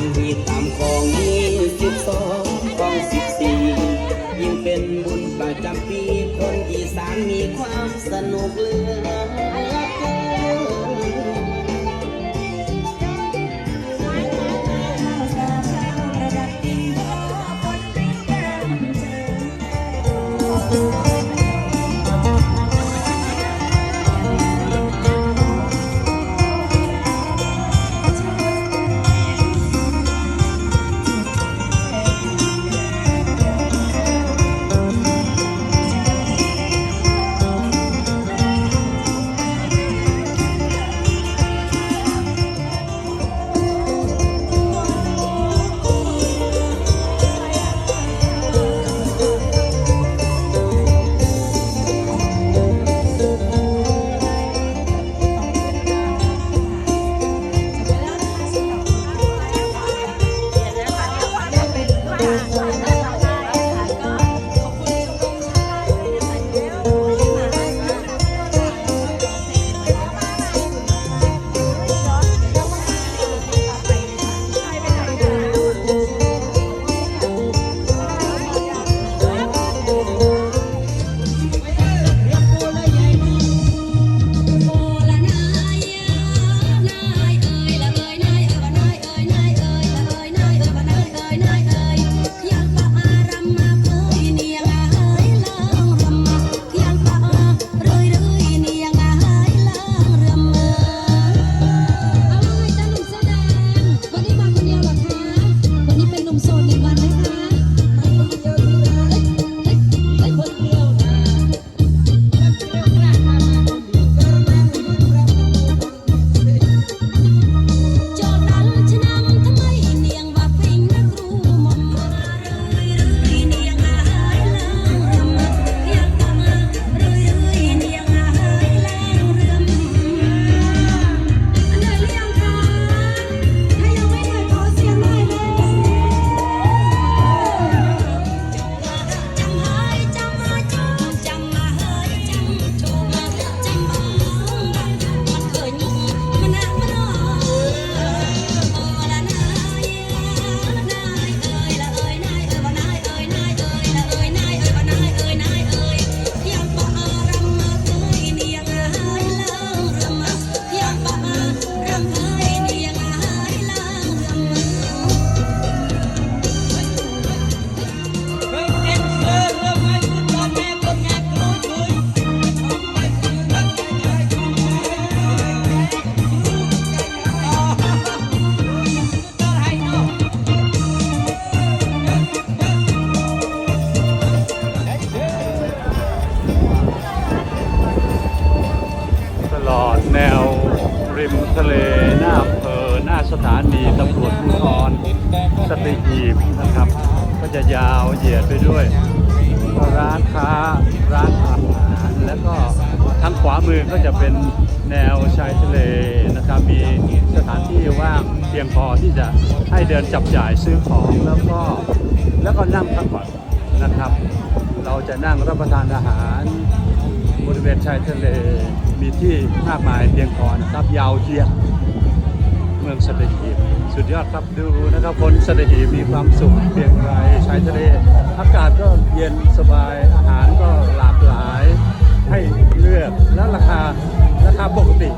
ามหีตามของมีสิบสองกองสิบสี่ยิ่งเป็นบุญประจำปีคนอีสานมีความสนุกเลือเกิน เป็นแนวชายทะเลนะครับ มีสถานที่ว่างเพียงพอที่จะให้เดินจับจ่ายซื้อของแล้วก็แล้วก็นั่งพักผ่อนนะครับ เราจะนั่งรับประทานอาหารบริเวณชายทะเลมีที่มากมายเพียงพอนะครับ ยาวเทียดเมืองสัตหีบสุดยอดครับดูนะครับคนสัตหีบมีความสุขเพียงไรชายทะเลอากาศก็เย็นสบายอาหารก็หลากหลาย ให้เลือกแล้วราคาราคาปกติ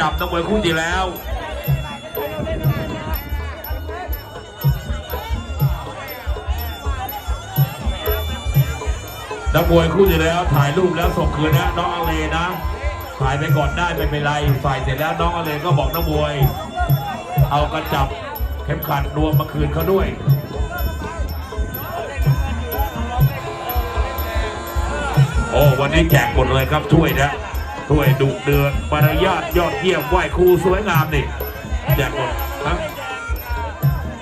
จับนักมวยคู่ที่แล้วนักมวยคู่ที่แล้วถ่ายรูปแล้วส่งคืนนะน้องอเลนะ ถ่ายไปก่อนได้ไม่เป็นไรฝ่ายเสร็จแล้วน้องอเลก็บอกนักมวย เอากระจับเข็มขัดรวมมาคืนเขาด้วยโอ้วันนี้แจกหมดเลยครับถ้วยนะ ถ้วยดุเดือดมารยาทยอดเยี่ยมไหวครูสวยงามนี่แจกหมดครับ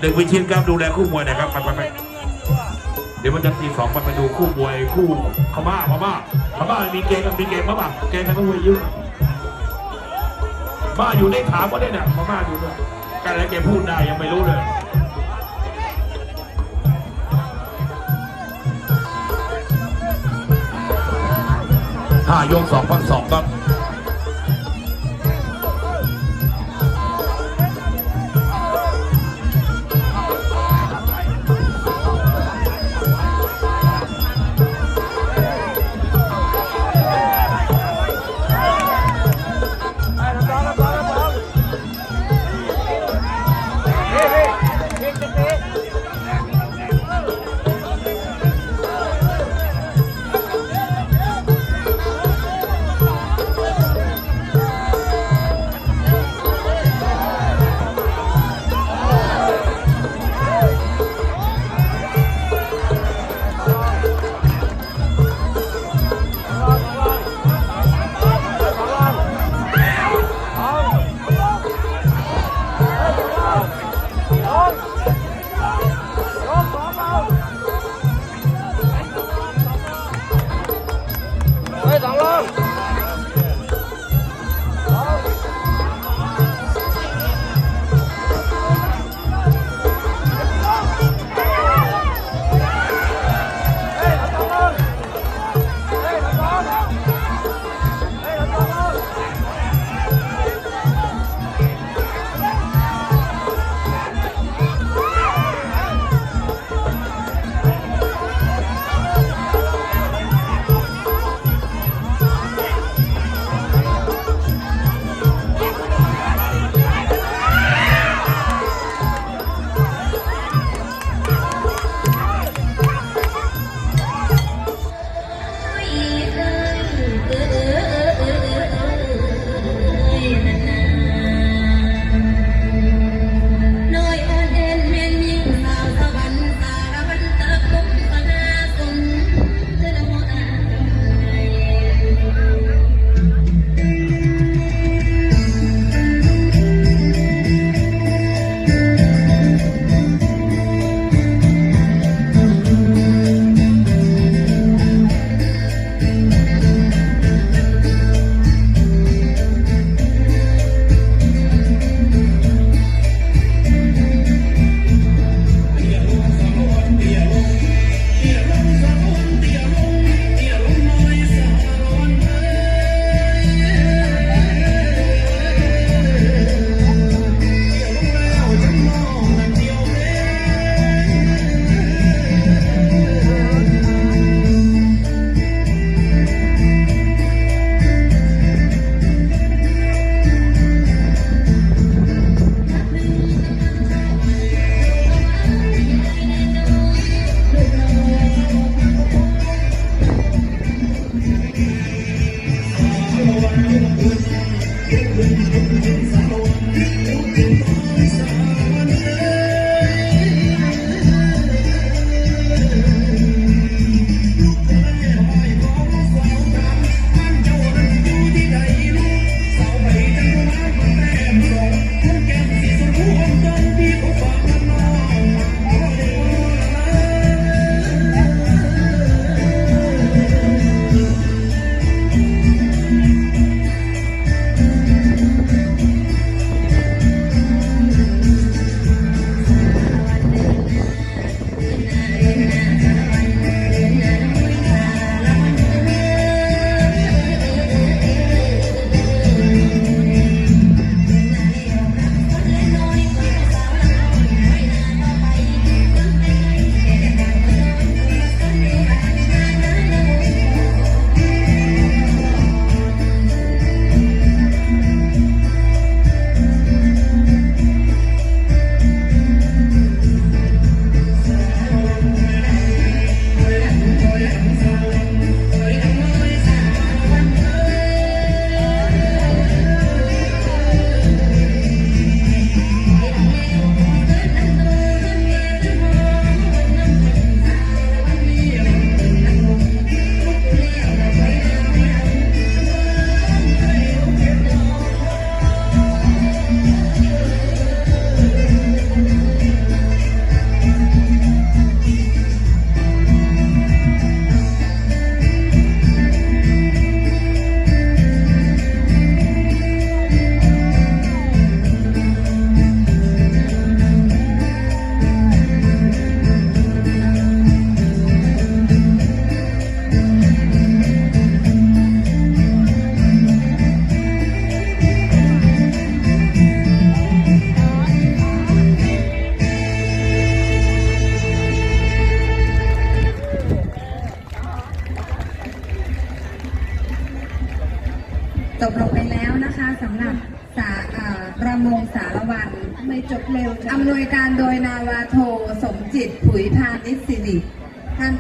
เด็กวิชินครับดูแลคู่มวยนะครับไปไปไปเดี๋ยวมันจะทีสองมันไปดูคู่มวยคู่พม่าพม่าพม่ามีเกมกับมีเกมพม่าเกมกันก็มวยยืดมาอยู่ในถามว่าได้เนี่ยพม่าอยู่ด้วยกันแล้วแกพูดได้ยังไม่รู้เลยห้ายกสองพันสองครับ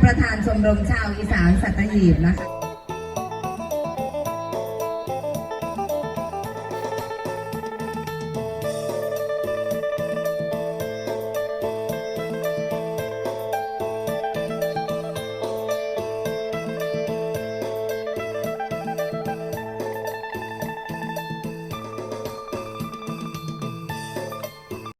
ประธานชมรมชาวอีสานสัตหีบนะคะ